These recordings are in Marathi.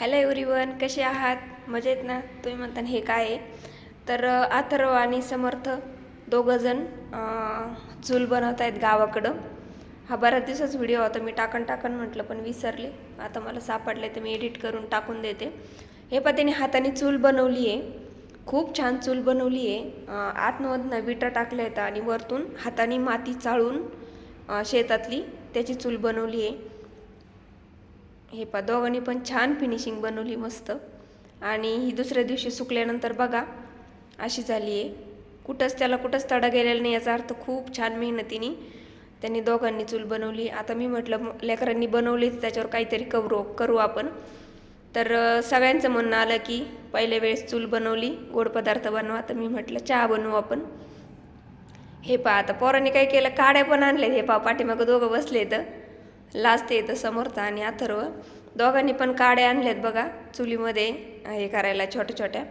हॅलो एव्हरीवन कसे आहात? मजेत ना? तुम्ही म्हणता हे काय आहे? तर अ, अथर्व आणि समर्थ दोघंजण चूल बनवत आहेत गावाकडं. हा बऱ्याच दिवसाच व्हिडिओ होता मी टाकन टाकन म्हटलं पण विसरले. आता मला सापडले तर मी एडिट करून टाकून देते. हे पतीने त्याने हाताने चूल बनवली आहे. खूप छान चूल बनवली आहे. आतमधनं विटा टाकल्या आहेत आणि वरतून हाताने माती चाळून शेतातली त्याची चूल बनवली आहे. हे पा दोघांनी पण छान फिनिशिंग बनवली मस्त. आणि ही दुसऱ्या दिवशी सुकल्यानंतर बघा अशी झाली आहे. कुठंच त्याला कुठंच तडा गेलेला नाही याचा अर्थ खूप छान मेहनतीने त्यांनी दोघांनी चूल बनवली. आता मी म्हटलं लेकरांनी बनवलीच त्याच्यावर काहीतरी करू करू आपण. तर सगळ्यांचं म्हणणं आलं की पहिल्या वेळेस चूल बनवली गोड पदार्थ बनवा. तर मी म्हटलं चहा बनवू आपण. हे पहा आता पोरांनी काय केलं? काड्या पण आणल्या हे पा पाठीमागं दोघं बसले तर लाजते येतं समर्थ आणि अथर्व. दोघांनी पण काड्या आणल्यात बघा चुलीमध्ये हे करायला छोट्या छोट्या.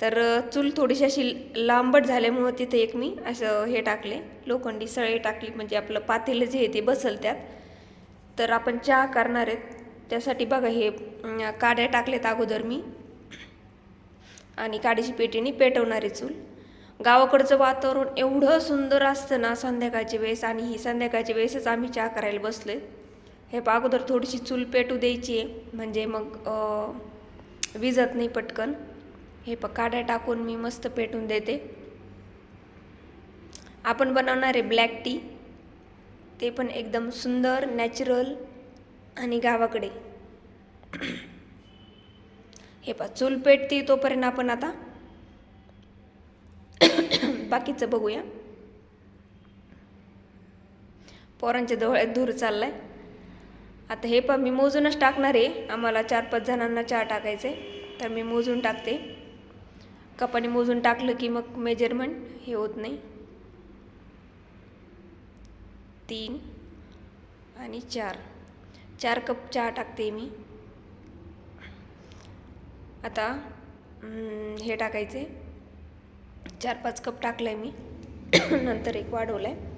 तर चूल थोडीशी अशी लांबट झाल्यामुळं तिथे एक मी असं हे टाकले लोखंडी सळी टाकली म्हणजे आपलं पातेलं जे आहे ते बसल त्यात तर आपण चहा करणार आहेत. त्यासाठी बघा हे काड्या टाकलेत अगोदर मी. आणि काडीची पेटीने पेटवणारी चूल. गावाकडचं वातावरण एवढं सुंदर असतं ना संध्याकाळची वेळेस आणि ही संध्याकाळची वेळेसच आम्ही चहा करायला बसलो हे अगोदर थोडीशी चूल पेटू द्यायची आहे. म्हणजे मग विजत नाही पटकन. हे प काड्या टाकून मी मस्त पेटून देते. आपण बनवणार आहे ब्लॅक टी ते पण एकदम सुंदर नॅचरल आणि गावाकडे. हे पा चूल पेटते तोपर्यंत आपण आता बाकीचं बघूया. पोरांच्या डोळ्यात धूर चाललाय. आता हे पण मी मोजूनच टाकणार आहे. आम्हाला चार पाच जणांना चहा टाकायचे तर मी मोजून टाकते. कपाने मोजून टाकलं की मग मेजरमेंट हे होत नाही. तीन आणि चार. चार कप चहा टाकते मी. आता हे टाकायचे चार पाच कप टाकलाय मी. नंतर एक वाढवलं आहे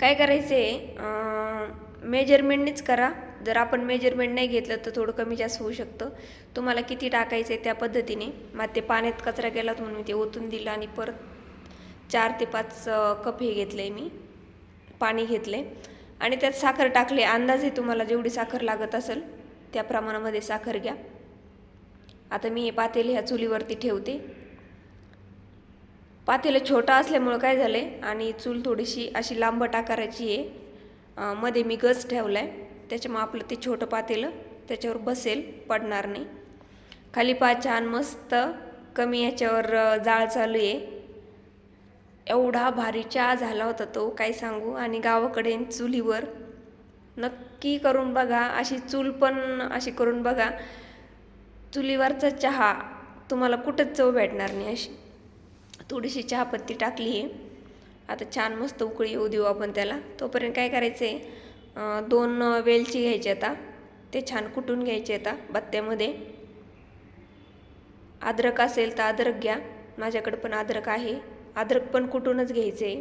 काय करायचं आहे मेजरमेंटनेच करा. जर आपण मेजरमेंट नाही घेतलं तर थोडं कमी जास्त होऊ शकतं. तुम्हाला किती टाकायचं आहे त्या पद्धतीने. मग ते पाण्यात कचरा गेला म्हणून मी ते ओतून दिलं आणि परत चार ते पाच कप हे घेतले मी. पाणी घेतले आणि त्यात साखर टाकले. अंदाजे तुम्हाला जेवढी साखर लागत असेल त्या प्रमाणामध्ये साखर घ्या. आता मी हे पातेल ह्या चुलीवरती ठेवते. पातेलं छोटं असल्यामुळं काय झालं आहे आणि चूल थोडीशी अशी लांबट आकाराची आहे. मध्ये मी गज ठेवला आहे त्याच्यामुळं आपलं ते छोटं पातेलं त्याच्यावर बसेल पडणार नाही. खाली पा छान मस्त कमी याच्यावर जाळ चालू आहे. एवढा भारी चहा झाला होता तो काय सांगू. आणि गावाकडे चुलीवर नक्की करून बघा. अशी चूल पण अशी करून बघा. चुलीवरचा चहा तुम्हाला कुठंच चव भेटणार नाही अशी. थोडीशी चहापत्ती टाकली आहे. आता छान मस्त उकळी येऊ देऊ आपण त्याला. तोपर्यंत काय करायचं आहे दोन वेलची घ्यायची आता. ते छान कुटून घ्यायचे आता बत्त्यामध्ये. अद्रक असेल तर अद्रक घ्या. माझ्याकडे पण अद्रक आहे. अद्रक पण कुटूनच घ्यायचे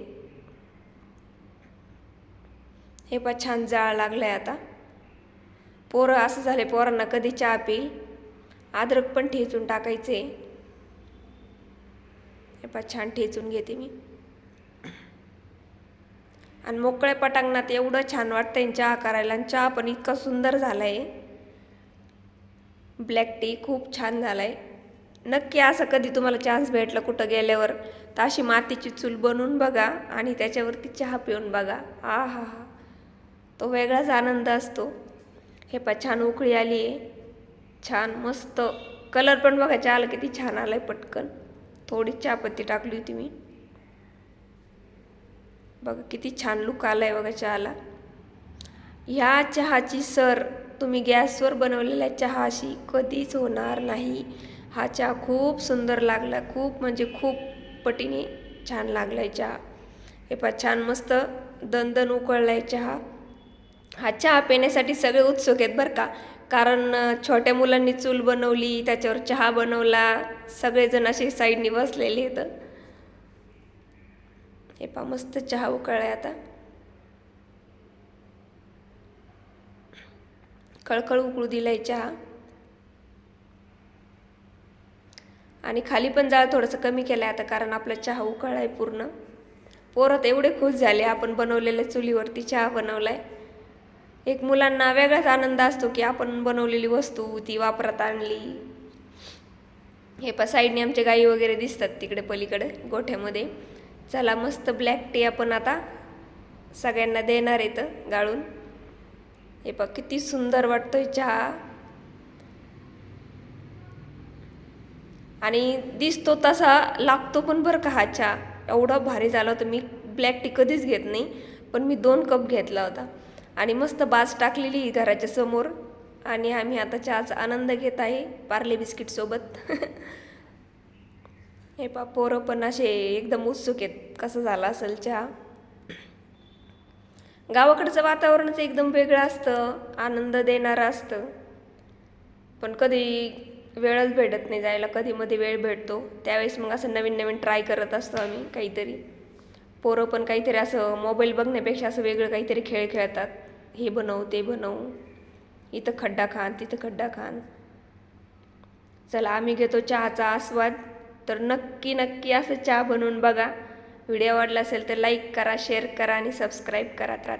हे पण छान जाळ लागलाय आता. पोरं असं झाले पोरांना कधी चहा पिईल? अद्रक पण ठेचून टाकायचे हे पा छान ठेचून घेते मी. आणि मोकळ्या पटांगणात एवढं छान वाटतंय चहा करायला आणि चहा पण इतका सुंदर झाला आहे ब्लॅक टी खूप छान झाला आहे नक्की असं कधी तुम्हाला चान्स भेटला कुठं गेल्यावर तर अशी मातीची चूल बनवून बघा आणि त्याच्यावरती चहा पिऊन बघा. आ हा हा तो वेगळाच आनंद असतो. हे पा छान उकळी आली आहे छान मस्त. कलर पण बघा चहाला किती छान आलाय पटकन. थोडी चहापत्ती टाकली होती मी. बघा किती छान लुक आहे बघा चहाला. ह्या चहाची सर तुम्ही गॅसवर बनवलेल्या चहाशी कधीच होणार नाही. हा चहा खूप सुंदर लागला खूप म्हणजे खूप पटीने छान लागलाय चहा. हे पा छान मस्त दणदण उकळलाय चहा. हा चहा पिण्यासाठी सगळे उत्सुक आहेत बरं का. कारण छोट्या मुलांनी चूल बनवली त्याच्यावर चहा बनवला सगळेजण असे साईडनी बसलेले आहेत. हे पा मस्त चहा उकळला आता. खळखळ उकळू दिलाय चहा. आणि खाली पण जाळ थोडंसं कमी केलं आहे आता कारण आपला चहा उकळला आहे पूर्ण. पोरं एवढे खुश झाले आपण बनवलेल्या चुलीवरती चहा बनवलाय. एक मुलांना वेगळाच आनंद असतो की आपण बनवलेली वस्तू ती वापरात आणली. हे पा साईडने आमच्या गाई वगैरे दिसतात तिकडे पलीकडे गोठ्यामध्ये. चला मस्त ब्लॅक टी आपण आता सगळ्यांना देणार येतं गाळून. हे पा किती सुंदर वाटतोय चहा. आणि दिसतो तसा लागतो पण बरं का हा चहा. एवढा भारी झाला होता मी ब्लॅक टी कधीच घेत नाही पण मी दोन कप घेतला होता. आणि मस्त बाज टाकलेली घराच्या समोर. आणि आम्ही आता चहाचा आनंद घेत आहे पार्ले बिस्किटसोबत हे पा पोरं पण असे एकदम उत्सुक आहेत. कसं झालं असेल चहा? गावाकडचं वातावरणच एकदम वेगळं असतं आनंद देणारं असतं. पण कधी वेळच भेटत नाही जायला कधी मध्ये वेळ भेटतो. त्यावेळेस मग असं नवीन नवीन ट्राय करत असतो आम्ही काहीतरी. पोरं पण काहीतरी असं मोबाईल बघण्यापेक्षा असं वेगळं काहीतरी खेळ खेळतात. हे बनवू ते बनवू. इथं खड्डा खान तिथं खड्डा खान. चला आम्ही घेतो चहाचा आस्वाद. तर नक्की नक्की असं चहा बनवून बघा. व्हिडिओ आवडला असेल तर लाईक करा शेअर करा आणि सबस्क्राईब करा.